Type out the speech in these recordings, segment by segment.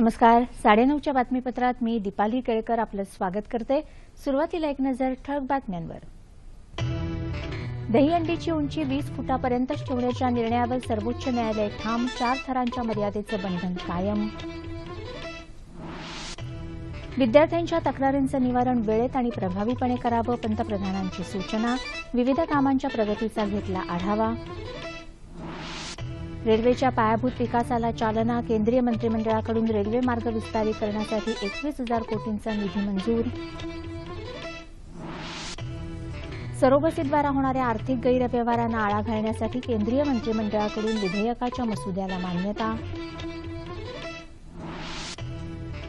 नमस्कार. साडेनऊच्या बातमीपत्रात मी दीपाली केळकर आपलं स्वागत करते. सुरुवातीला एक नजर ठळक बातम्यांवर. दहीहंडीची उंची वीस फुटापर्यंतच ठेवण्याच्या निर्णयावर सर्वोच्च न्यायालय ठाम चार थरांच्या मर्यादेचं बंधन कायम. विद्यार्थ्यांच्या तक्रारींचं निवारण वेळेत आणि प्रभावीपणे करावं पंतप्रधानांची सूचना. विविध कामांच्या प्रगतीचा घेतला आढावा. रेल्वेच्या पायाभूत विकासाला चालना केंद्रीय मंत्रिमंडळाकडून रेल्वे मार्ग विस्तारीकरणासाठी एकवीस हजार कोटींचा निधी मंजूर. सरोगसीद्वारा होणाऱ्या आर्थिक गैरव्यवहारांना आळा घालण्यासाठी केंद्रीय मंत्रिमंडळाकडून विधेयकाच्या मसुद्याला मान्यता.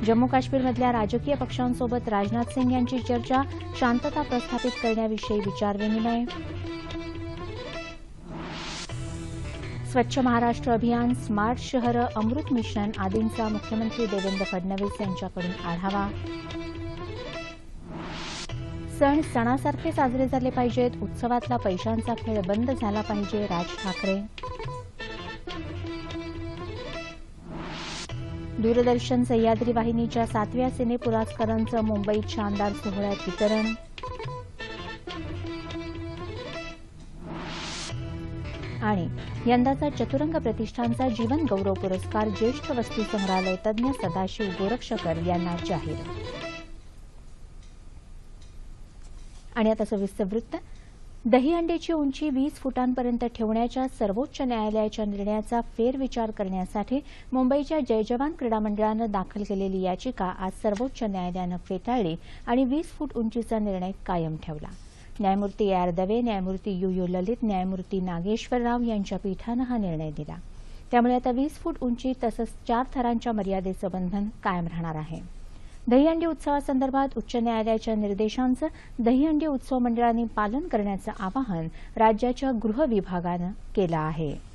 जम्मू काश्मीरमधल्या राजकीय पक्षांसोबत राजनाथ सिंग यांची चर्चा शांतता प्रस्थापित करण्याविषयी विचारविनिमय स्वच्छ महाराष्ट्र अभियान स्मार्ट शहरं अमृत मिशन आदींचा मुख्यमंत्री देवेंद्र फडणवीस यांच्याकडून आढावा. सण सणासारखे साजरे झाले पाहिजेत. उत्सवातला पैशांचा खेळ बंद झाला पाहिजे राज ठाकरे. दूरदर्शन सह्याद्री वाहिनीच्या सातव्या सिने पुरस्कारांचं मुंबईत शानदार सोहळ्यात वितरण. आणि यंदाचा चतुरंग प्रतिष्ठानचा जीवन गौरव पुरस्कार ज्येष्ठ वस्तू संग्रहालय तज्ज्ञ सदाशिव गोरक्षकर यांना जाहीर. आणि आता सविस्तर वृत्त. दहीहंडीची उंची वीस फुटांपर्यंत ठेवण्याच्या सर्वोच्च न्यायालयाच्या निर्णयाचा फेरविचार करण्यासाठी मुंबईच्या जय जवान क्रीडा मंडळानं दाखल केलेली याचिका आज सर्वोच्च न्यायालयानं फेटाळली आणि वीस फूट उंचीचा निर्णय कायम ठेवला. न्यायमूर्ती आर दवे न्यायमूर्ती यू यू ललित न्यायमूर्ती नागेश्वर राव यांच्या पीठानं हा निर्णय दिला. त्यामुळे आता वीस फूट उंची तसंच चार थरांच्या मर्यादेचं बंधन कायम राहणार आहे. दहीहंडी उत्सवासंदर्भात उच्च न्यायालयाच्या निर्देशांचं दहीहंडी उत्सव मंडळांनी पालन करण्याचं आवाहन राज्याच्या गृह विभागानं केलं आहे.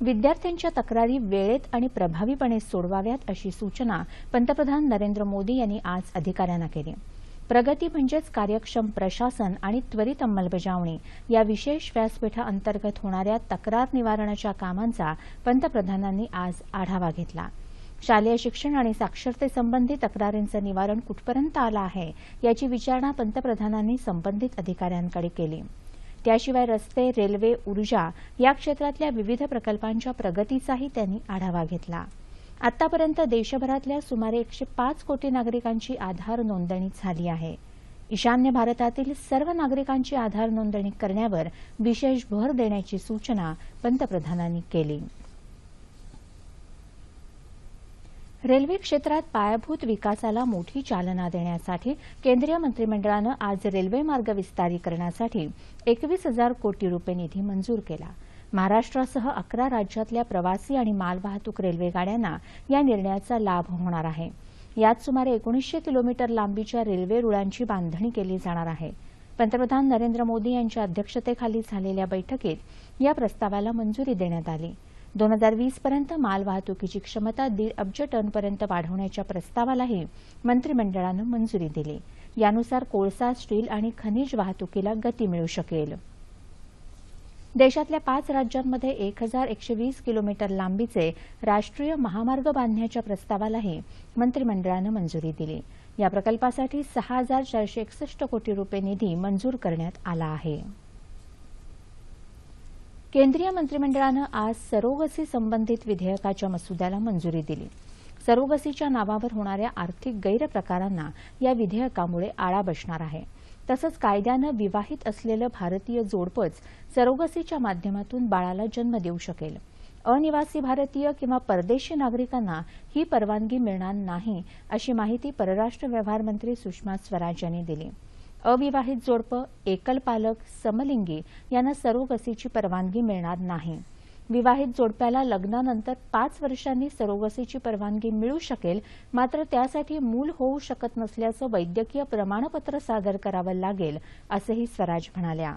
विद्यार्थ्यांच्या तक्रारी वेळेत आणि प्रभावीपणे सोडवाव्यात अशी सूचना पंतप्रधान नरेंद्र मोदी यांनी आज अधिकाऱ्यांना केली. प्रगती म्हणजेच कार्यक्षम प्रशासन आणि त्वरित अंमलबजावणी या विशेष व्यासपीठाअंतर्गत होणाऱ्या तक्रार निवारणाच्या कामांचा पंतप्रधानांनी आज आढावा घेतला. शालेय शिक्षण आणि साक्षरतेसंबंधी तक्रारींचं निवारण कुठपर्यंत आलं आहे याची विचारणा पंतप्रधानांनी संबंधित अधिकाऱ्यांकडे केली. त्याशिवाय रस्ते रेल्वे ऊर्जा या क्षेत्रातल्या विविध प्रकल्पांच्या प्रगतीचाही त्यांनी आढावा घेतला. आतापर्यंत देशभरातल्या सुमारे एकशे पाच कोटी नागरिकांची आधार नोंदणी झाली आहे. ईशान्य भारतातील सर्व नागरिकांची आधार नोंदणी करण्यावर विशेष भर देण्याची सूचना पंतप्रधानांनी केली. रेल्वे क्षेत्रात पायाभूत विकासाला मोठी चालना देण्यासाठी केंद्रीय मंत्रिमंडळानं आज रेल्वे मार्ग विस्तारीकरणासाठी एकवीस हजार कोटी रुपये निधी मंजूर केला. महाराष्ट्रासह अकरा राज्यातल्या प्रवासी आणि मालवाहतूक रेल्वेगाड्यांना या निर्णयाचा लाभ होणार आहे. यात सुमारे एकोणीसशे किलोमीटर लांबीच्या रेल्वे रुळांची बांधणी केली जाणार आहे. पंतप्रधान नरेंद्र मोदी यांच्या अध्यक्षतेखाली झालेल्या बैठकीत या प्रस्तावाला मंजुरी देण्यात आली. दोन हजार वीस पर्यंत मालवाहतुकीची क्षमता दीड अब्ज टनपर्यंत वाढवण्याच्या प्रस्तावालाही मंत्रिमंडळानं मंजुरी दिली. यानुसार कोळसा स्टील आणि खनिज वाहतुकीला गती मिळू शकेल. देशातल्या पाच राज्यांमध्ये एक हजार एकशे वीस किलोमीटर लांबीचे राष्ट्रीय महामार्ग बांधण्याच्या प्रस्तावालाही मंत्रिमंडळानं मंजुरी दिली. या प्रकल्पासाठी सहा हजार चारशे एकसष्ट कोटी रुपये निधी मंजूर करण्यात आला आहे. केंद्रीय मंत्रिमंडळानं आज सरोगसी संबंधित विधेयकाच्या मसुद्याला मंजुरी दिली. सरोगसीच्या नावावर होणाऱ्या आर्थिक गैरप्रकारांना या विधेयकामुळे आळा बसणार आहे. तसंच कायद्यानं विवाहित असलेलं भारतीय जोडपंच सरोगसीच्या माध्यमातून बाळाला जन्म देऊ शकेल. अनिवासी भारतीय किंवा परदेशी नागरिकांना ही परवानगी मिळणार नाही अशी माहिती परराष्ट्र व्यवहार मंत्री सुषमा स्वराज यांनी दिली. अविवाहित जोडपं एकल पालक समलिंगी यांना सरोगसीची परवानगी मिळणार नाही. विवाहित जोडप्याला लग्नानंतर पाच वर्षांनी सरोगसीची परवानगी मिळू शकेल मात्र त्यासाठी मूल होऊ शकत नसल्याचं वैद्यकीय प्रमाणपत्र सादर करावं लागेल असंही स्वराज म्हणाल्या.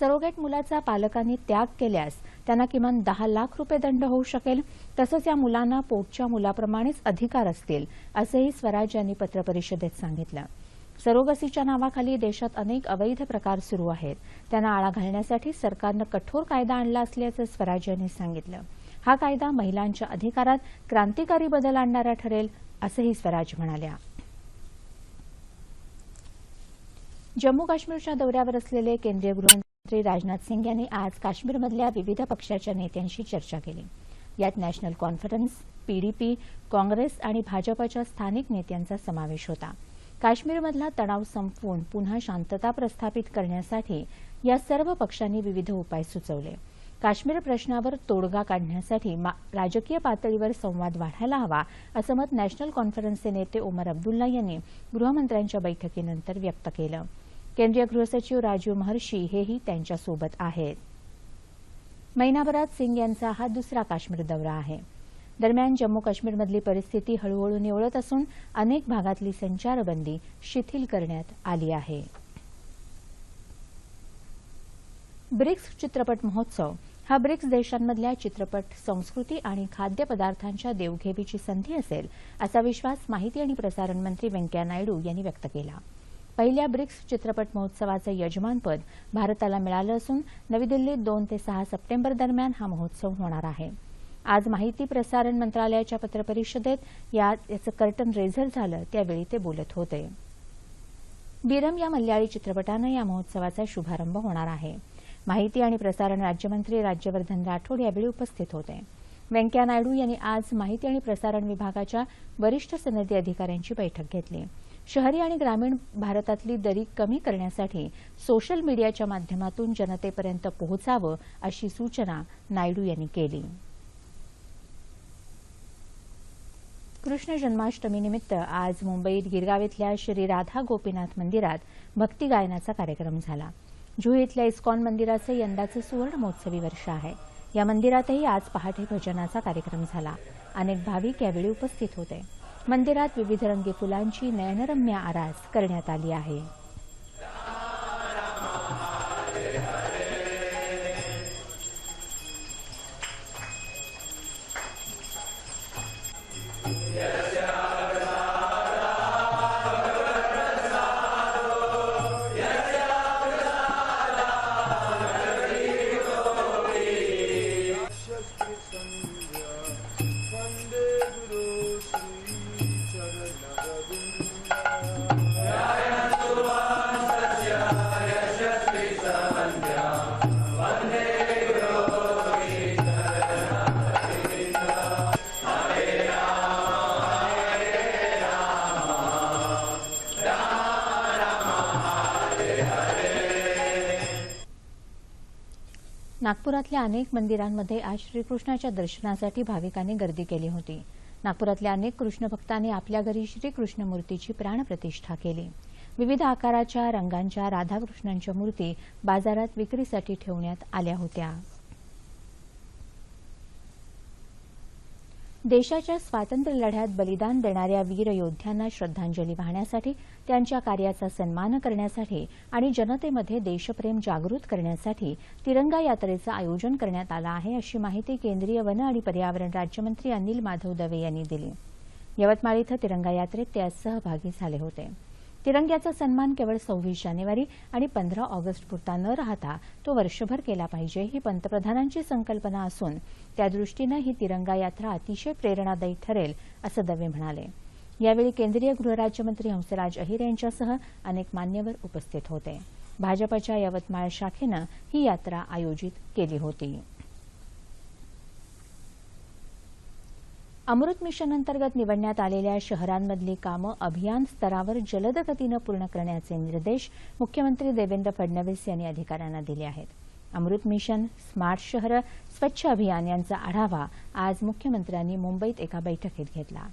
सरोगेट मुलाचा पालकांनी त्याग केल्यास त्यांना किमान दहा लाख रुपये दंड होऊ शकेल तसंच या मुलांना पोटच्या मुलाप्रमाणेच अधिकार असतील असंही स्वराज यांनी पत्रपरिषदेत सांगितलं. सरोगसीच्या नावाखाली देशात अनेक अवैध प्रकार सुरू आहेत. त्यांना आळा घालण्यासाठी सरकारनं कठोर कायदा आणला असल्याचं स्वराज यांनी सांगितलं. हा कायदा महिलांच्या अधिकारात क्रांतिकारी बदल आणणारा ठरेल असंही स्वराज म्हणाल्या. जम्मू काश्मीरच्या दौऱ्यावर असलेले केंद्रीय गृहमंत्री राजनाथ सिंग यांनी आज काश्मीरमधल्या विविध पक्षाच्या नेत्यांशी चर्चा केली. यात नॅशनल कॉन्फरन्स पीडीपी काँग्रेस आणि भाजपच्या स्थानिक नेत्यांचा समावेश होता. काश्मीरमधला तणाव संपवून पुन्हा शांतता प्रस्थापित करण्यासाठी या सर्व पक्षांनी विविध उपाय सुचवले. काश्मीर प्रश्नावर तोडगा काढण्यासाठी राजकीय पातळीवर संवाद वाढायला हवा असं मत नॅशनल कॉन्फरन्सचे नेते ओमर अब्दुल्ला यांनी गृहमंत्र्यांच्या बैठकीनंतर व्यक्त केलं. केंद्रीय गृहसचिव राजीव महर्षी हेही त्यांच्यासोबत आहेत. महिनाभरात सिंग यांचा हा दुसरा काश्मीर दौरा आहे. दरम्यान जम्मू काश्मीरमधली परिस्थिती हळूहळू निवळत असून अनेक भागातली संचारबंदी शिथिल करण्यात आली आहे. ब्रिक्स चित्रपट महोत्सव. हा ब्रिक्स देशांमधल्या चित्रपट संस्कृती आणि खाद्यपदार्थांच्या देवघेवीची संधी असेल असा विश्वास माहिती आणि प्रसारण मंत्री व्यंकय्या नायडू यांनी व्यक्त केला. पहिल्या ब्रिक्स चित्रपट महोत्सवाचं यजमानपद भारताला मिळालं असून नवी दिल्लीत दोन ते सहा सप्टेंबर दरम्यान हा महोत्सव होणार आहे. आज माहिती प्रसारण मंत्रालयाच्या पत्रपरिषदेत याचं कर्टन रेझर झालं त्यावेळी ते बोलत होते. बिरम या मल्याळी चित्रपटानं या महोत्सवाचा शुभारंभ होणार आहे. माहिती आणि प्रसारण राज्यमंत्री राज्यवर्धन राठोड यावेळी उपस्थित होते. व्यंकय्या नायडू यांनी आज माहिती आणि प्रसारण विभागाच्या वरिष्ठ सनदी अधिकाऱ्यांची बैठक घेतली. शहरी आणि ग्रामीण भारतातली दरी कमी करण्यासाठी सोशल मीडियाच्या माध्यमातून जनतेपर्यंत पोहोचावं अशी सूचना नायडू यांनी केली. कृष्ण जन्माष्टमीनिमित्त आज मुंबईत गिरगाव इथल्या श्री राधा गोपीनाथ मंदिरात भक्ती गायनाचा कार्यक्रम झाला. जुहू इथल्या इस्कॉन मंदिराचं यंदाचं सुवर्ण महोत्सवी वर्ष आहे. या मंदिरातही आज पहाटे भजनाचा कार्यक्रम झाला. अनेक भाविक यावेळी उपस्थित होते. मंदिरात विविध रंगी फुलांची नयनरम्य आरास करण्यात आली आहे. नागपुरातल्या अनेक मंदिरांमध्ये आज श्रीकृष्णाच्या दर्शनासाठी भाविकांनी गर्दी केली होती. नागपुरातल्या अनेक कृष्णभक्तांनी आपल्या घरी श्रीकृष्ण मूर्तीची प्राणप्रतिष्ठा केली. विविध आकाराच्या रंगांच्या राधाकृष्णांच्या मूर्ती बाजारात विक्रीसाठी ठेवण्यात आल्या होत्या. देशाच्या स्वातंत्र्य लढ्यात बलिदान देणाऱ्या वीर योद्ध्यांना श्रद्धांजली वाहण्यासाठी त्यांच्या कार्याचा सन्मान करण्यासाठी आणि जनतेमध्ये देशप्रेम जागृत करण्यासाठी तिरंगा यात्रेचं आयोजन करण्यात आलं आहे अशी माहिती केंद्रीय वन आणि पर्यावरण राज्यमंत्री अनिल माधव दवे यांनी दिली. यवतमाळ इथं तिरंगा यात्रेत ते आज सहभागी झाले होते. तिरंग्याचा सन्मान केवळ सव्वीस जानेवारी आणि पंधरा ऑगस्ट पुरता न राहता तो वर्षभर केला पाहिजे ही पंतप्रधानांची संकल्पना असून त्यादृष्टीनं ही तिरंगा यात्रा अतिशय प्रेरणादायी ठरेल असं दवे म्हणाले. यावेळी केंद्रीय गृहराज्यमंत्री हंसराज अहिर यांच्यासह अनेक मान्यवर उपस्थित होते. भाजपच्या यवतमाळ शाखेनं ही यात्रा आयोजित केली होती. अमृत मिशन अंतर्गत निवडण्यात आलेल्या शहरांमधली कामं अभियान स्तरावर जलद गतीनं पूर्ण करण्याचे निर्देश मुख्यमंत्री देवेंद्र फडणवीस यांनी अधिकाऱ्यांना दिले आहेत. अमृत मिशन स्मार्ट शहर स्वच्छ अभियान यांचा आढावा आज मुख्यमंत्र्यांनी मुंबईत एका बैठकीत घेतला.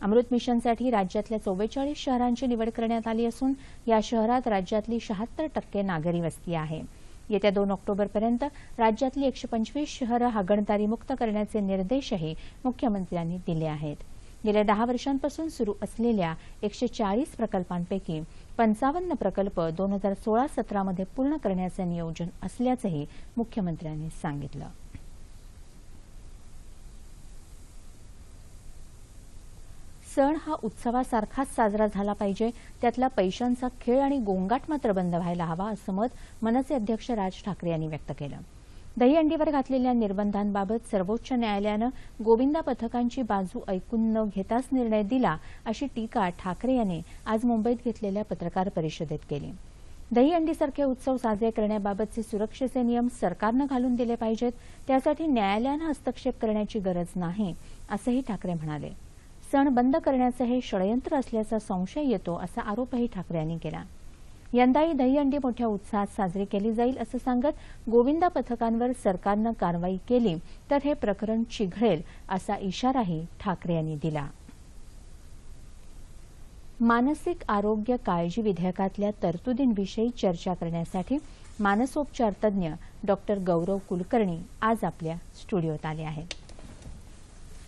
अमृत मिशनसाठी राज्यातल्या चव्वेचाळीस शहरांची निवड करण्यात आली असून या शहरात राज्यातली शहात्तर टक्के नागरी वस्ती आहे. येत्या दोन ऑक्टोबरपर्यंत राज्यातली एकशे पंचवीस शहरं हागणदारीमुक्त करण्याचे निर्देशही मुख्यमंत्र्यांनी दिले आहेत. गेल्या दहा वर्षांपासून सुरू असलेल्या एकशे चाळीस प्रकल्पांपैकी पंचावन्न प्रकल्प दोन हजार सोळा सतरामध्ये पूर्ण करण्याचं नियोजन असल्याचंही मुख्यमंत्र्यांनी सांगितलं. सण हा उत्सवासारखाच साजरा झाला पाहिजे. त्यातला पैशांचा खेळ आणि गोंगाट मात्र बंद व्हायला हवा असं मत मनसे अध्यक्ष राज ठाकरे यांनी व्यक्त केलं. दहीहंडीवर घातलेल्या निर्बंधांबाबत सर्वोच्च न्यायालयानं गोविंदा पथकांची बाजू ऐकून न घेताच निर्णय दिला अशी टीका ठाकरे यांनी आज मुंबईत घेतलेल्या पत्रकार परिषदेत केली. दहीहंडीसारखे उत्सव साजरे करण्याबाबतचे सुरक्षेचे नियम सरकारनं घालून दिले पाहिजेत त्यासाठी न्यायालयानं हस्तक्षेप करण्याची गरज नाही असंही ठाकरे म्हणाले. सण बंद करण्याचं हे षडयंत्र असल्याचा संशय येतो असा आरोपही ठाकरे यांनी केला. यंदाही दहीहंडी मोठ्या उत्साहात साजरी केली जाईल असं सांगत गोविंदा पथकांवर सरकारनं कारवाई केली तर हे प्रकरण चिघळेल असा इशाराही ठाकरे यांनी दिला. मानसिक आरोग्य काळजी विधेयकातल्या तरतुदींविषयी चर्चा करण्यासाठी मानसोपचार तज्ज्ञ डॉक्टर गौरव कुलकर्णी आज आपल्या स्टुडिओत आले आहेत.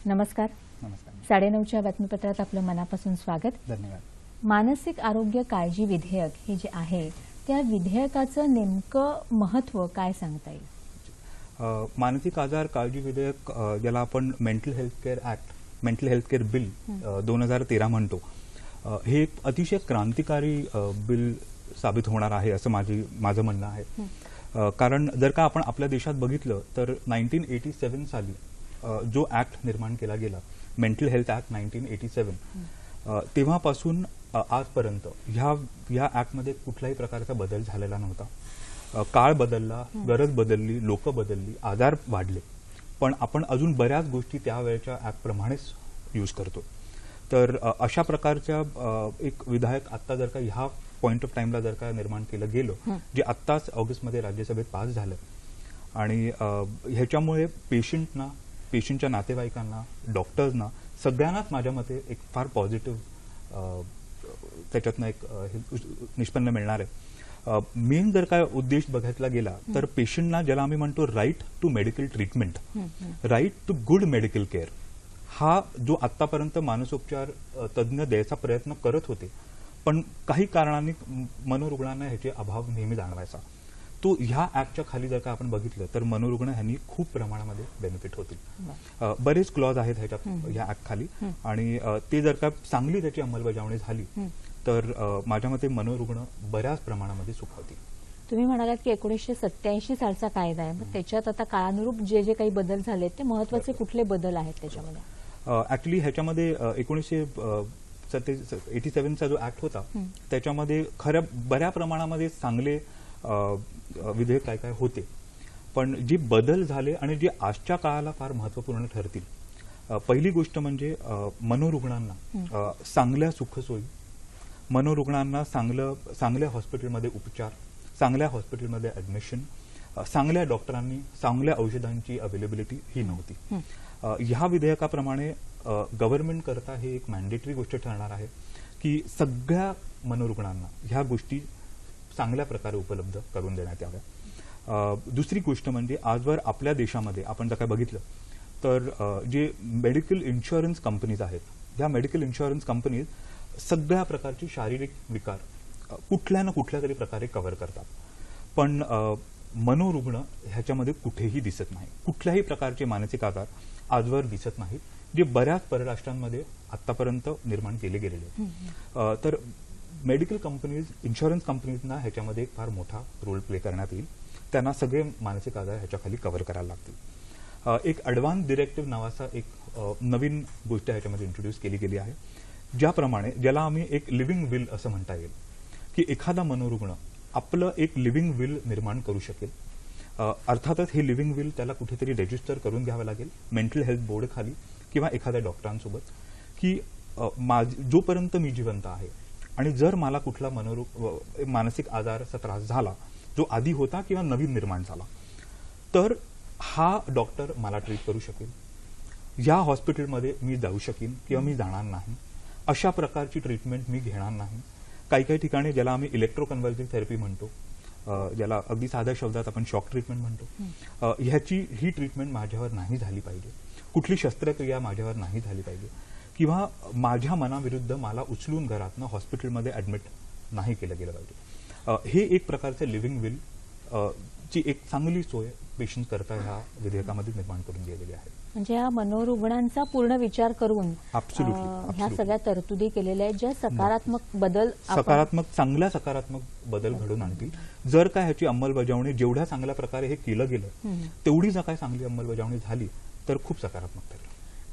नमस्कार. नमस्कार. साडेनऊच्या बातमीपत्रात आपलं मनापासून स्वागत. धन्यवाद. मानसिक आरोग्य काळजी विधेयक हे जे आहे त्या विधेयकाचं नेमकं महत्त्व काय सांगता येईल? मानसिक आजार काळजी विधेयक ज्याला आपण mental health care act mental health care bill दोन हजार तेरा म्हणतो. हे एक अतिशय क्रांतिकारी बिल साबित होणार आहे असं माझी माझं म्हणणं आहे. कारण जर का आपण आपल्या देशात बघितलं तर नाईन्टीन एटी सेवन साली जो ऍक्ट निर्माण केला गेला mental health act nineteen eighty seven तेव्हापासून आजपर्यंत ह्या ह्या ऍक्टमध्ये कुठल्याही प्रकारचा बदल झालेला नव्हता. काळ बदलला गरज बदलली लोक बदलली आजार वाढले. पण आपण अजून बऱ्याच गोष्टी त्यावेळेच्या ऍक्टप्रमाणेच यूज करतो. तर अशा प्रकारच्या एक विधायक आता जर का ह्या पॉइंट ऑफ टाइमला जर का निर्माण केलं गेलं जे आत्ताच ऑगस्टमध्ये राज्यसभेत पास झालं. आणि ह्याच्यामुळे पेशंटना पेशंटच्या नातेवाईकांना डॉक्टर्सना सगळ्यांनाच माझ्या मते एक फार पॉझिटिव्ह त्याच्यातनं एक निष्पन्न मिळणार आहे. मेन जर काय उद्देश बघितला गेला तर पेशंटना ज्याला आम्ही म्हणतो right to medical treatment right to good medical care हा जो आतापर्यंत मानसोपचार तज्ज्ञ द्यायचा प्रयत्न करत होते पण काही कारणांनी मनोरुग्णांना ह्याचे अभाव नेहमी जाणवायचा. तो ह्या ऍक्टच्या खाली जर का आपण बघितलं तर मनोरुग्ण ह्यांनी खूप प्रमाणामध्ये बेनिफिट होतील. बरेच क्लॉज आहेत ह्याच्यात ह्या ऍक्ट खाली. आणि ते जर का चांगली त्याची अंमलबजावणी झाली तर माझ्या मते मनोरुग्ण बऱ्याच प्रमाणामध्ये सुखावतील. तुम्ही म्हणालात की एकोणीसशे सत्याऐंशी सालचा कायदा आहे. मग त्याच्यात आता काळानुरूप जे जे काही बदल झालेत ते महत्त्वाचे कुठले बदल आहेत त्याच्यामध्ये? ऍक्च्युली ह्याच्यामध्ये एकोणीसशे एटी सेव्हनचा जो ऍक्ट होता त्याच्यामध्ये खऱ्या बऱ्या प्रमाणामध्ये चांगले विधेयक काय काय होते. पण जे बदल झाले आणि जे आजच्या काळाला फार महत्त्वपूर्ण ठरतील पहिली गोष्ट म्हणजे मनोरुग्णांना चांगल्या सुखसोयी मनोरुग्णांना चांगलं चांगल्या हॉस्पिटलमध्ये उपचार चांगल्या हॉस्पिटलमध्ये ऍडमिशन अ, चांगल्या डॉक्टरांनी चांगल्या औषधांची अवेलेबिलिटी ही नव्हती. ह्या विधेयकाप्रमाणे गव्हर्नमेंट करता हे एक मॅन्डेटरी गोष्ट ठरणार आहे की सगळ्या मनोरुग्णांना ह्या गोष्टी चांगल्या प्रकारे उपलब्ध करून देण्यात याव्या दुसरी गोष्ट म्हणजे आजवर आपल्या देशामध्ये आपण जर काय बघितलं तर जे मेडिकल इन्शुरन्स कंपनीज आहेत ह्या मेडिकल इन्शुरन्स कंपनीज सगळ्या प्रकारची शारीरिक विकार कुठल्या ना कुठल्या तरी प्रकारे कव्हर करतात. पण मनोरुग्ण ह्याच्यामध्ये कुठेही दिसत नाही. कुठल्याही प्रकारचे मानसिक आजार आजवर दिसत नाहीत जे बऱ्याच परराष्ट्रांमध्ये आतापर्यंत निर्माण केले गेलेले तर मेडिकल कंपनीज इन्शुरन्स कंपनीजना ह्याच्यामध्ये एक फार मोठा रोल प्ले करण्यात येईल. त्यांना सगळे मानसिक आजार ह्याच्याखाली कव्हर करायला लागतील. एक ॲडव्हान्स डिरेक्टिव्ह नावाचा एक नवीन गोष्ट ह्याच्यामध्ये इंट्रोड्यूस केली गेली आहे. ज्याप्रमाणे ज्याला आम्ही एक लिव्हिंग विल असं म्हणता येईल की एखादा मनोरुग्ण आपलं एक लिव्हिंग विल निर्माण करू शकेल. अर्थातच हे लिव्हिंग विल त्याला कुठेतरी रेजिस्टर करून घ्यावं लागेल मेंटल हेल्थ बोर्ड खाली किंवा एखाद्या डॉक्टरांसोबत की माझ जोपर्यंत मी जिवंत आहे आणि जर मला कुठला मनोरूप मानसिक आजाराचा त्रास झाला जो आधी होता किंवा नवीन निर्माण झाला तर हा डॉक्टर मला ट्रीट करू शकेल. या हॉस्पिटलमध्ये मी जाऊ शकेन किंवा मी जाणार नाही. अशा प्रकारची ट्रीटमेंट मी घेणार नाही. काही काही ठिकाणी ज्याला आम्ही इलेक्ट्रोकन्व्हल्सिव्ह थेरपी म्हणतो ज्याला अगदी साध्या शब्दात आपण शॉक ट्रीटमेंट म्हणतो ह्याची ही ट्रीटमेंट माझ्यावर नाही झाली पाहिजे. कुठली शस्त्रक्रिया माझ्यावर नाही झाली पाहिजे. किंवा माझ्या मनाविरुद्ध मला उचलून घरातनं हॉस्पिटलमध्ये ऍडमिट नाही केलं गेलं पाहिजे. हे एक प्रकारचं लिव्हिंग विल ची एक चांगली सोय पेशंट करता ह्या विधेयकामध्ये निर्माण करून गेलेली आहे. म्हणजे या मनोरुग्णांचा पूर्ण विचार करून ह्या. सगळ्या तरतुदी केलेल्या आहेत ज्या सकारात्मक बदल सकारात्मक चांगल्या सकारात्मक बदल घडून आणतील. जर काय ह्याची अंमलबजावणी जेवढ्या चांगल्या प्रकारे हे केलं गेलं. तेवढी जर काय चांगली अंमलबजावणी झाली तर खूप सकारात्मक ठरेल.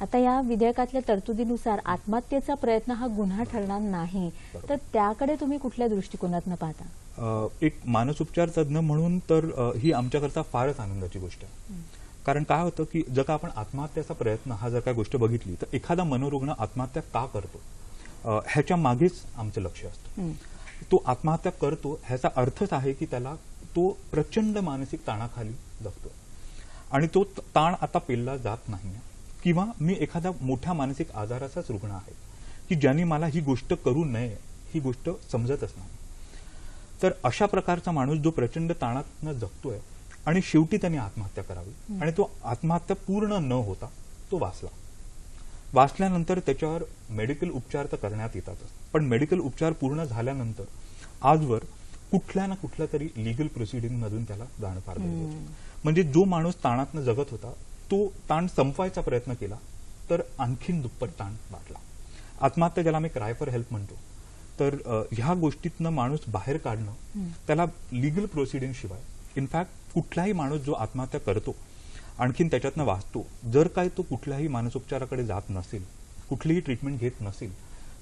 आता या विधेयकातल्या तरतुदीनुसार आत्महत्येचा प्रयत्न हा गुन्हा ठरणार नाही. तर त्याकडे तुम्ही कुठल्या दृष्टिकोनातनं पाहता? एक मानसोपचार तज्ज्ञ म्हणून तर ही आमच्याकरता फारच आनंदाची गोष्ट आहे. कारण काय होतं की जर का आपण आत्महत्याचा प्रयत्न हा जर काय गोष्ट बघितली तर एखादा मनोरुग्ण आत्महत्या का करतो? ह्याच्या मागेच आमचं लक्ष असतं. तो आत्महत्या करतो ह्याचा अर्थच आहे की त्याला तो प्रचंड मानसिक ताणाखाली जगतो. आणि तो त- ताण आता पेलला जात नाही किंवा मी एखाद्या मोठ्या मानसिक आजाराचाच रुग्ण आहे की ज्यांनी मला ही गोष्ट करू नये ही गोष्ट समजतच नाही. तर अशा प्रकारचा माणूस जो प्रचंड ताणातनं जगतोय आणि शेवटी त्यांनी आत्महत्या करावी आणि तो आत्महत्या पूर्ण न होता तो वाचला. वाचल्यानंतर त्याच्यावर मेडिकल उपचार तर करण्यात येतातच पण मेडिकल उपचार पूर्ण झाल्यानंतर आजवर कुठल्या ना कुठल्या तरी लिगल प्रोसिडिंग मधून त्याला जाणं फार. म्हणजे जो माणूस ताणातनं जगत होता तो ताण संपवायचा प्रयत्न केला तर आणखीन दुप्पट ताण वाटला आत्महत्या ज्याला आम्ही क्राय फॉर हेल्प म्हणतो तर ह्या गोष्टीतनं माणूस बाहेर काढणं त्याला लिगल प्रोसिडिंग शिवाय इनफॅक्ट कुठलाही माणूस जो आत्महत्या करतो आणखीन त्याच्यातनं वाचतो जर काय तो कुठल्याही मानसोपचाराकडे जात नसेल कुठलीही ट्रीटमेंट घेत नसेल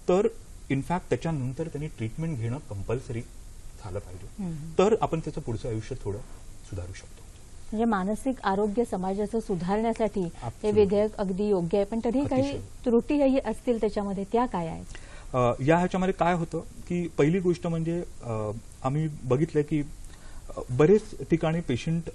तर इनफॅक्ट त्याच्यानंतर त्यांनी ट्रीटमेंट घेणं कंपल्सरी झालं पाहिजे. तर आपण त्याचं पुढचं आयुष्य थोडं सुधारू शकतो. म्हणजे मानसिक आरोग्य समाजाचं सुधारण्यासाठी हे. विधेयक अगदी योग्य आहे. पण तरी काही. त्रुटीही असतील त्याच्यामध्ये त्या काय आहेत? या ह्याच्यामध्ये काय होतं की पहिली गोष्ट म्हणजे आम्ही बघितलं की बरेच ठिकाणी पेशंट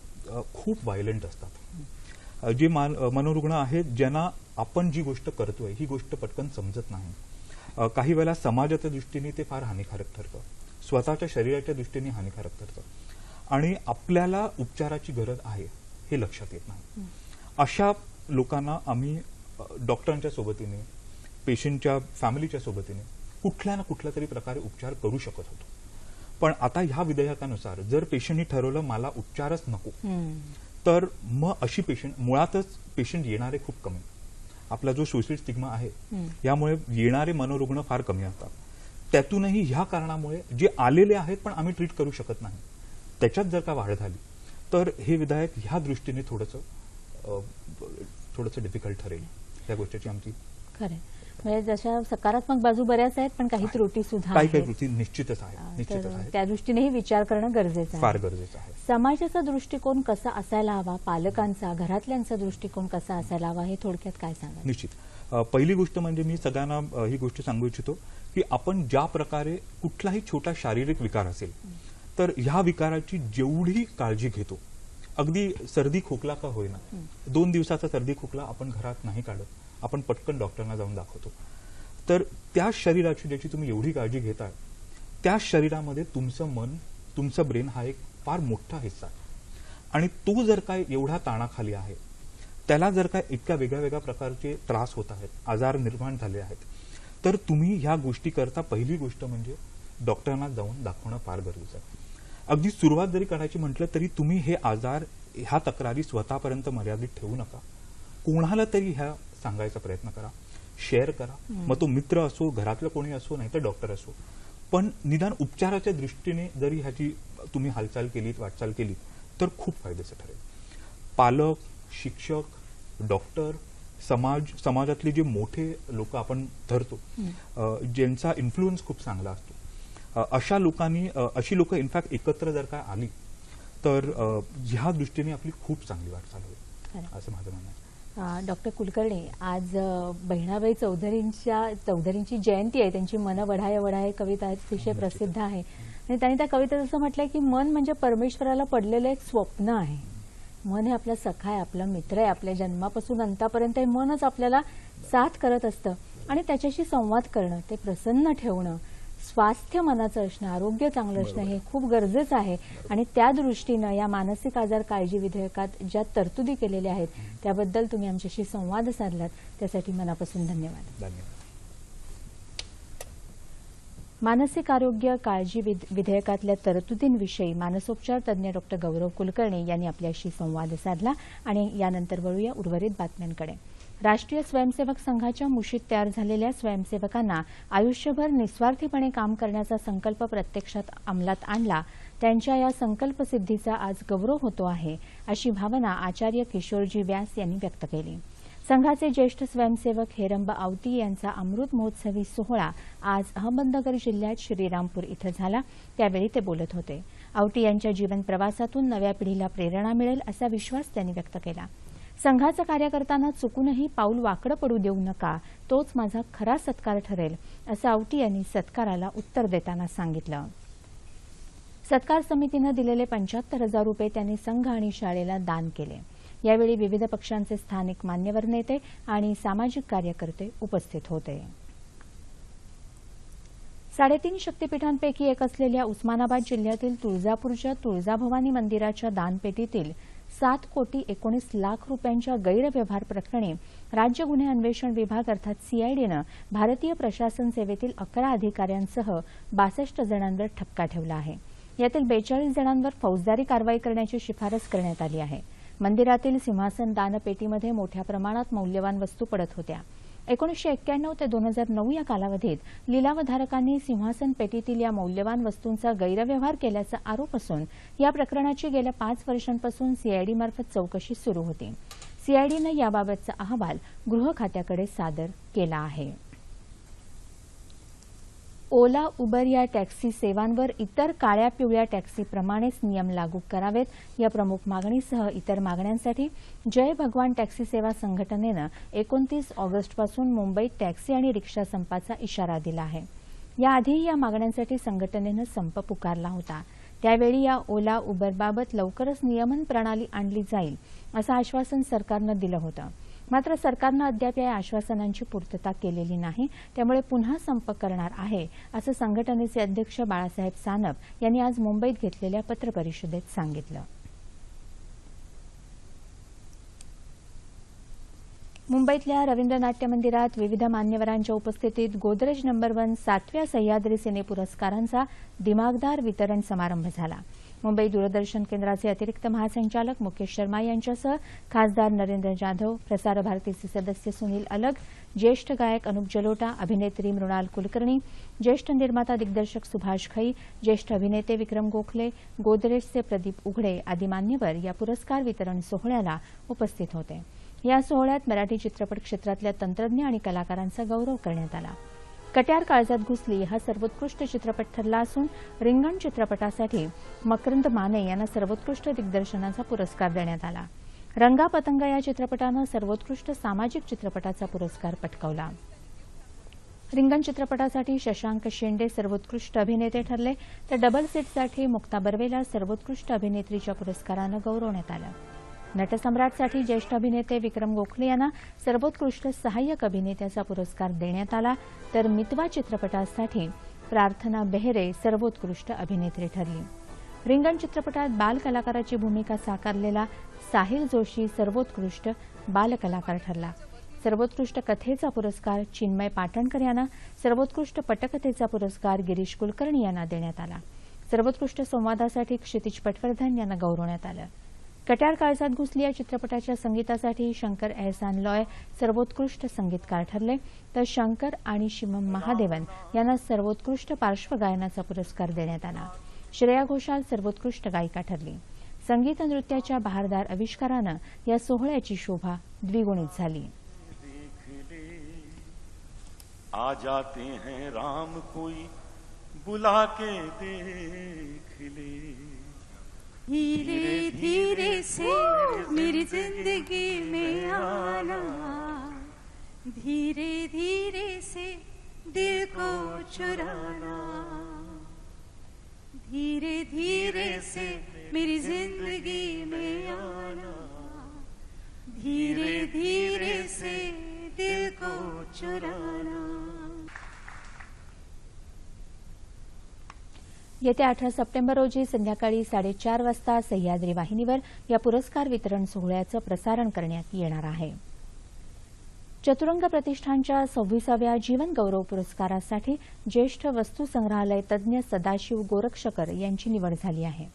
खूप व्हायलंट असतात. जे मान मनोरुग्ण आहेत ज्यांना आपण जी गोष्ट करतोय ही गोष्ट पटकन समजत नाही. काही वेळेला समाजाच्या दृष्टीने ते फार हानिकारक ठरतं. स्वतःच्या शरीराच्या दृष्टीने हानिकारक ठरतं. आणि आपल्याला उपचाराची गरज आहे हे लक्षात येत नाही. अशा लोकांना आम्ही डॉक्टरांच्या सोबतीने पेशंटच्या फॅमिलीच्या सोबतीने कुठल्या ना कुठल्या तरी प्रकारे उपचार करू शकत होतो. पण आता ह्या विधेयकानुसार जर पेशंटनी ठरवलं मला उपचारच नको. तर मग अशी पेशंट मुळातच पेशंट येणारे खूप कमी. आपला जो सोशल स्टिग्मा आहे. यामुळे येणारे मनोरुग्ण फार कमी असतात. त्यातूनही ह्या कारणामुळे जे आलेले आहेत पण आम्ही ट्रीट करू शकत नाही. त्याच्यात जर का वाढ झाली तर हे विधायक ह्या दृष्टीने थोडंसं थोडंसं डिफिकल्ट ठरेल या गोष्टीची आमची. खरंय. म्हणजे जशा सकारात्मक बाजू बऱ्याच आहेत पण काही त्रुटी सुद्धा काही काही कृती निश्चितच आहे त्या दृष्टीनेही विचार करणं गरजेचं फार गरजेचं आहे. समाजाचा दृष्टिकोन कसा असायला हवा पालकांचा घरातल्यांचा दृष्टिकोन कसा असायला हवा हे थोडक्यात काय सांगा निश्चित. पहिली गोष्ट म्हणजे मी सगळ्यांना ही गोष्ट सांगू इच्छितो की आपण ज्या प्रकारे कुठलाही छोटा शारीरिक विकार असेल तर ह्या विकाराची जेवढी काळजी घेतो अगदी सर्दी खोकला का होईना दोन दिवसाचा सर्दी खोकला आपण घरात नाही काढत आपण पटकन डॉक्टरना जाऊन दाखवतो. तर त्या शरीराची ज्याची तुम्ही एवढी काळजी घेताय त्या शरीरामध्ये तुमचं मन तुमचं ब्रेन हा एक फार मोठा हिस्सा आहे. आणि तो जर काय एवढा ताणाखाली आहे त्याला जर काय इतक्या वेगळ्या वेगळ्या प्रकारचे त्रास होत आहेत आजार निर्माण झाले आहेत तर तुम्ही ह्या गोष्टी करता पहिली गोष्ट म्हणजे डॉक्टरांना जाऊन दाखवणं फार गरजेचं आहे. अगदी सुरुवात जरी करायची म्हटलं तरी तुम्ही हे आजार ह्या तक्रारी स्वतःपर्यंत मर्यादित ठेवू नका. कोणाला तरी ह्या सांगायचा प्रयत्न करा. शेअर करा. मग तो मित्र असो घरातलं कोणी असो नाही तर डॉक्टर असो. पण निदान उपचाराच्या दृष्टीने जरी ह्याची तुम्ही हालचाल केलीत वाटचाल केली तर खूप फायद्याचं ठरेल. पालक शिक्षक डॉक्टर समाज समाजातले जे मोठे लोक आपण धरतो ज्यांचा इन्फ्लुएन्स खूप चांगला असतो. अशा लोकांनी अशी लोक इनफॅक्ट एकत्र जर का आली तर ह्या दृष्टीने आपली खूप चांगली वाटचाल होईल. असं माझं म्हणणं आहे. डॉक्टर कुलकर्णी आज बहिणाबाई चौधरींच्या चौधरींची जयंती आहे. त्यांची मन वढाय वढाय कविता अतिशय प्रसिद्ध आहे. आणि त्यांनी त्या कवितेत असं म्हटलंय की मन म्हणजे परमेश्वराला पडलेलं एक स्वप्न आहे. मन हे आपला सखा आहे आपला मित्र आहे आपल्या जन्मापासून अंतापर्यंत हे मनच आपल्याला साथ करत असतं. आणि त्याच्याशी संवाद करणं ते प्रसन्न ठेवणं स्वास्थ्य मनाचं असणं आरोग्य चांगलं असणं हे खूप गरजेचं आहे. आणि त्या दृष्टीनं या मानसिक आजार काळजी विधेयकात ज्या तरतुदी केलेल्या आहेत त्याबद्दल तुम्ही आमच्याशी संवाद साधलात. त्यासाठी मनापासून धन्यवाद. मानसिक आरोग्य काळजी विध- विधेयकातल्या तरतुदींविषयी मानसोपचार तज्ज्ञ डॉक्टर गौरव कुलकर्णी यांनी आपल्याशी संवाद साधला. आणि यानंतर वळूया उर्वरित बातम्यांकडे. राष्ट्रीय स्वयंसेवक संघाच्या मुशीत तयार झालेल्या स्वयंसेवकांना आयुष्यभर निस्वार्थीपणे काम करण्याचा संकल्प प्रत्यक्षात अंमलात आणला. त्यांच्या या संकल्पसिद्धीचा आज गौरव होतो आहे अशी भावना आचार्य किशोरजी व्यास यांनी व्यक्त केली. संघाचे ज्येष्ठ स्वयंसेवक हेरंब आवती यांचा अमृत महोत्सवी सोहळा आज अहमदनगर जिल्ह्यात श्रीरामपूर इथं झाला. त्यावेळी ते बोलत होते. आवटी यांच्या जीवन प्रवासातून नव्या पिढीला प्रेरणा मिळेल असा विश्वास त्यांनी व्यक्त केला. संघाचं कार्य करताना चुकूनही पाऊल वाकडं पडू देऊ नका तोच माझा खरा सत्कार ठरेल असं आवटी यांनी सत्काराला उत्तर देताना सांगितलं. सत्कार समितीनं दिलेले पंच्याहत्तर हजार रुपये त्यांनी संघ आणि शाळेला दान केले. यावेळी विविध पक्षांचे स्थानिक मान्यवर नेते आणि सामाजिक कार्यकर्ते उपस्थित होते. साडेतीन शक्तीपीठांपैकी एक असलेल्या उस्मानाबाद जिल्ह्यातील तुळजापूरच्या तुळजाभवानी मंदिराच्या दानपेटीतील सात कोटी एकोणीस लाख रुपयांच्या गैरव्यवहार प्रकरणी राज्य गुन्हे अन्वेषण विभाग अर्थात सीआयडीनं भारतीय प्रशासन सेवेतील अकरा अधिकाऱ्यांसह बासष्ट जणांवर ठपका ठेवला आहे. यातील बेचाळीस जणांवर फौजदारी कारवाई करण्याची शिफारस करण्यात आली आहे. मंदिरातील सिंहासन दानपेटीमध्ये मोठ्या प्रमाणात मौल्यवान वस्तू पडत होत्या. एकोणीसशे एक्क्याण्णव ते दोन हजार नऊ या कालावधीत लिलावधारकांनी सिंहासन पेटीतील या मौल्यवान वस्तूंचा गैरव्यवहार केल्याचा आरोप असून या प्रकरणाची गेल्या पाच वर्षांपासून सीआयडीमार्फत चौकशी सुरू होती. सीआयडीनं याबाबतचा अहवाल गृह खात्याकडे सादर केला आहे. ओला उबर या टॅक्सी सेवांवर इतर काळ्या पिवळ्या टॅक्सीप्रमाणेच नियम लागू करावेत. या प्रमुख मागणीसह इतर मागण्यांसाठी जय भगवान टॅक्सी सेवा संघटनेनं एकोणतीस ऑगस्टपासून मुंबईत टॅक्सी आणि रिक्षा संपाचा इशारा दिला आहे. याआधीही या मागण्यांसाठी संघटनेनं संप पुकारला होता. त्यावेळी या ओला उबरबाबत लवकरच नियमन प्रणाली आणली जाईल असं आश्वासन सरकारनं दिलं होतं. मात्र सरकारनं अद्याप या आश्वासनांची पूर्तता केलेली नाही. त्यामुळे पुन्हा संप करणार आहे असं संघटनेचे अध्यक्ष बाळासाहेब सानप यांनी आज मुंबईत घेतलेल्या पत्रपरिषदेत सांगितलं. मुंबईतल्या रवींद्र नाट्य मंदिरात विविध मान्यवरांच्या उपस्थितीत गोदरेज नंबर वन सातव्या सह्याद्री सिने पुरस्कारांचा दिमागदार वितरण समारंभ झाला. मुंबई दूरदर्शन केंद्राचे अतिरिक्त महासंचालक मुकेश शर्मा यांच्यासह खासदार नरेंद्र जाधव प्रसार भारतीचे सदस्य सुनील अलग ज्येष्ठ गायक अनुप जलोटा अभिनेत्री मृणाल कुलकर्णी ज्येष्ठ निर्माता दिग्दर्शक सुभाष खई ज्येष्ठ अभिनेते विक्रम गोखले गोदरेजचे प्रदीप उघडे आदी मान्यवर या पुरस्कार वितरण सोहळ्याला उपस्थित होते. या सोहळ्यात मराठी चित्रपट क्षेत्रातल्या तंत्रज्ञ आणि कलाकारांचा गौरव करण्यात आला. कट्यार काळजात घुसली हा सर्वोत्कृष्ट चित्रपट ठरला असून रिंगण चित्रपटासाठी मकरंद माने यांना सर्वोत्कृष्ट दिग्दर्शनाचा पुरस्कार देण्यात आला. रंगा पतंगा या चित्रपटानं सर्वोत्कृष्ट सामाजिक चित्रपटाचा पुरस्कार पटकावला. रिंगण चित्रपटासाठी शशांक शेंडे सर्वोत्कृष्ट अभिनेते ठरले. तर डबल सीटसाठी मुक्ता बर्वेला सर्वोत्कृष्ट अभिनेत्रीच्या पुरस्कारानं गौरवण्यात आलं. नटसम्राटसाठी ज्येष्ठ अभिनेते विक्रम गोखले यांना सर्वोत्कृष्ट सहाय्यक अभिनेत्याचा पुरस्कार देण्यात आला. तर मितवा चित्रपटासाठी प्रार्थना बेहरे सर्वोत्कृष्ट अभिनेत्री ठरली. रिंगण चित्रपटात बाल कलाकाराची भूमिका साकारलेला साहिल जोशी सर्वोत्कृष्ट बालकलाकार ठरला. सर्वोत्कृष्ट कथेचा पुरस्कार चिन्मय पाटणकर यांना सर्वोत्कृष्ट पटकथेचा पुरस्कार गिरीश कुलकर्णी यांना देण्यात आला. सर्वोत्कृष्ट संवादासाठी क्षितिज पटवर्धन यांना गौरवण्यात आलं. कट्यार काळजात घुसली या चित्रपटाच्या संगीतासाठी शंकर एहसान लॉय सर्वोत्कृष्ट संगीतकार ठरले. तर शंकर आणि शिवम महादेवन यांना सर्वोत्कृष्ट पार्श्वगायनाचा पुरस्कार देण्यात आला. श्रेया घोषाल सर्वोत्कृष्ट गायिका ठरली. संगीत नृत्याच्या बहारदार आविष्कारानं या सोहळ्याची शोभा द्विगुणित झाली. आ जाते हैं राम कोई बुला के देख ले धीरे धीरे से मेरी ज़िंदगी में आना। धीरे धीरे से दिल को चुराना। धीरे धीरे से मेरी ज़िंदगी में आना। धीरे धीरे से दिल को चुराना। येत्या अठरा सप्टेंबर रोजी संध्याकाळी साडेचार वाजता सह्याद्री वाहिनीवर या पुरस्कार वितरण सोहळ्याचं प्रसारण करण्यात येणार आहे. चतुरंग प्रतिष्ठानच्या सव्वीसाव्या जीवन गौरव पुरस्कारासाठी ज्येष्ठ वस्तू संग्रहालय तज्ज्ञ सदाशिव गोरक्षकर यांची निवड झाली आहे.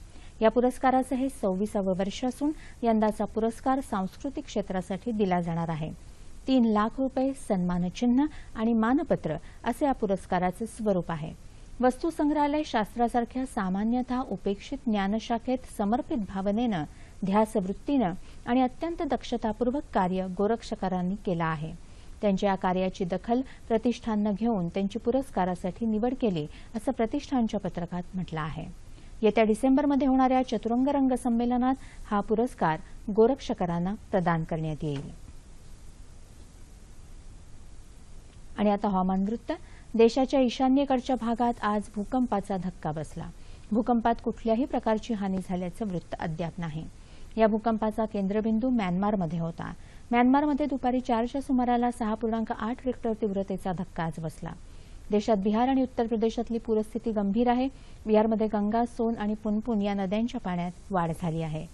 या पुरस्काराचं हे सव्वीसावं वर्ष असून यंदाचा पुरस्कार सांस्कृतिक क्षेत्रासाठी दिला जाणार आहे. तीन लाख रुपये सन्मानचिन्ह आणि मानपत्र असे या पुरस्काराचे स्वरूप आहे. वस्तुसंग्रहालय शास्त्रासारख्या सामान्यतः उपेक्षित ज्ञानशाखेत समर्पित भावनेनं ध्यासवृत्तीनं आणि अत्यंत दक्षतापूर्वक कार्य गोरक्षकारांनी केलं आहे. त्यांच्या या कार्याची दखल प्रतिष्ठाननं घेऊन त्यांची पुरस्कारासाठी निवड केली असं प्रतिष्ठानच्या पत्रकात म्हटलं आहे. येत्या डिसेंबरमध्ये होणाऱ्या चतुरंग रंग संमेलनात हा पुरस्कार गोरक्षकारांना प्रदान करण्यात येईल. आणि आता हवामान वृत्त. देशाच्या ईशान्येकडच्या भागात आज भूकंपाचा धक्का बसला. भूकंपात कुठल्याही प्रकारची हानी झाल्याचं वृत्त अद्याप नाही. या भूकंपाचा केंद्रबिंदू म्यानमारमध्ये होता. म्यानमारमध्ये दुपारी चारच्या सुमाराला सहा पूर्णांक आठ रिक्टर तीव्रतेचा धक्का आज बसला. देशात बिहार आणि उत्तर प्रदेशातली पूरस्थिती गंभीर आहे. बिहारमध्ये गंगा सोन आणि पुनपुन या नद्यांच्या पाण्यात वाढ झाली आहे.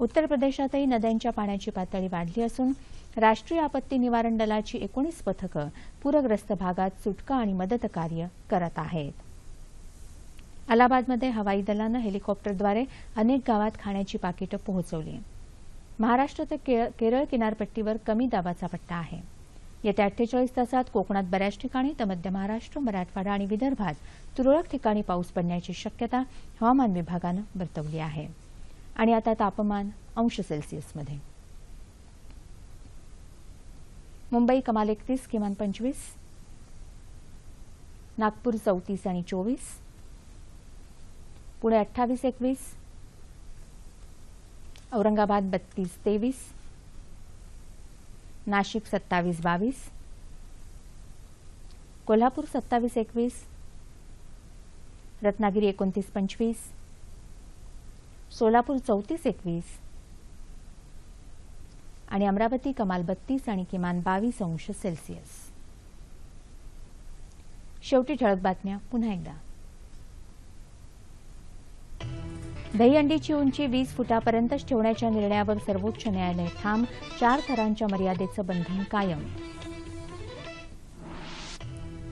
उत्तर प्रदेशातही नद्यांच्या पाण्याची पातळी वाढली असून राष्ट्रीय आपत्ती निवारण दलाची एकोणीस पथकं पूरग्रस्त भागात सुटका आणि मदत कार्य करत आहेत. अलाहाबादमध्ये हवाई दलानं हेलिकॉप्टरद्वारे अनेक गावात खाण्याची पाकिटं पोहोचवली. महाराष्ट्र ते केळ- केरळ किनारपट्टीवर कमी दाबाचा पट्टा आहे. येत्या अठ्ठेचाळीस तासात कोकणात बऱ्याच ठिकाणी तर मध्य महाराष्ट्र मराठवाडा आणि विदर्भात तुरळक ठिकाणी पाऊस पडण्याची शक्यता हवामान विभागानं वर्तवली आहे. आणि आता तापमान अंश सेल्सिअसमध्ये. मुंबई कमाल एकतीस किमान पंचवीस. नागपूर चौतीस आणि चोवीस. पुणे अठ्ठावीस एकवीस. औरंगाबाद बत्तीस तेवीस. नाशिक सत्तावीस बावीस. कोल्हापूर सत्तावीस एकवीस. रत्नागिरी एकोणतीस पंचवीस. सोलापूर चौतीस एकवीस. आणि अमरावती कमाल बत्तीस आणि किमान बावीस अंश सेल्सिअस. शेवटी ठळक बातम्या. पुन्हा एकदा. दहीहंडीची उंची वीस फुटापर्यंतच ठेवण्याच्या निर्णयावर सर्वोच्च न्यायालय ठाम चार थरांच्या मर्यादेचं बंधन कायम.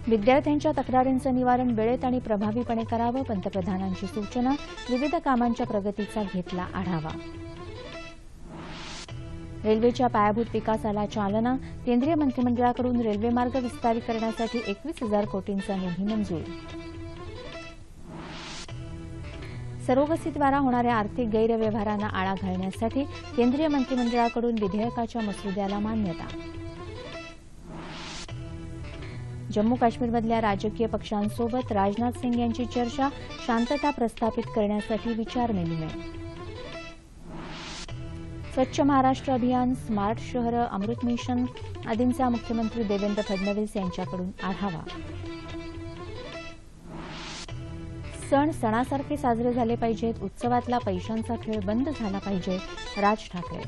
विद्यार्थ्यांच्या तक्रारींचं निवारण वेळेत आणि प्रभावीपणे करावं पंतप्रधानांची सूचना विविध कामांच्या प्रगतीचा घेतला आढावा. रेल्वेच्या पायाभूत विकासाला चालना केंद्रीय मंत्रिमंडळाकडून रेल्वेमार्ग विस्तारित विस्तारीकरणासाठी एकवीस हजार कोटींचा निधी मंजूर. सरोगसीद्वारा होणाऱ्या आर्थिक गैरव्यवहारांना आळा घालण्यासाठी केंद्रीय मंत्रिमंडळाकडून विधेयकाच्या मसुद्याला मान्यता. जम्मू काश्मीरमधल्या राजकीय पक्षांसोबत राजनाथ सिंग यांची चर्चा शांतता प्रस्थापित करण्यासाठी विचारविनिमय स्वच्छ महाराष्ट्र अभियान स्मार्ट शहर अमृत मिशन आदींचा मुख्यमंत्री देवेंद्र फडणवीस यांच्याकडून आढावा. सण सणासारखे साजरे झाले पाहिजेत उत्सवातला पैशांचा खेळ बंद झाला पाहिजे राज ठाकरे.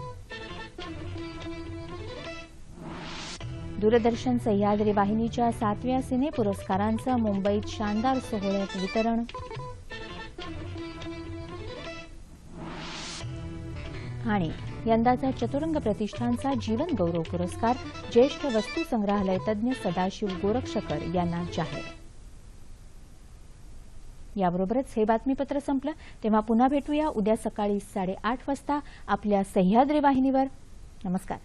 दूरदर्शन सह्याद्री वाहिनीच्या सातव्या सिने पुरस्कारांचं मुंबईत शानदार सोहळ्यात वितरण. आणि यंदाचा चतुरंग प्रतिष्ठानचा जीवन गौरव पुरस्कार ज्येष्ठ वस्तू संग्रहालय तज्ज्ञ सदाशिव गोरक्षकर यांना जाहीर. याबरोबरच हे बातमीपत्र संपलं. तेव्हा पुन्हा भेटूया उद्या सकाळी साडेआठ वाजता आपल्या सह्याद्री वाहिनीवर. नमस्कार.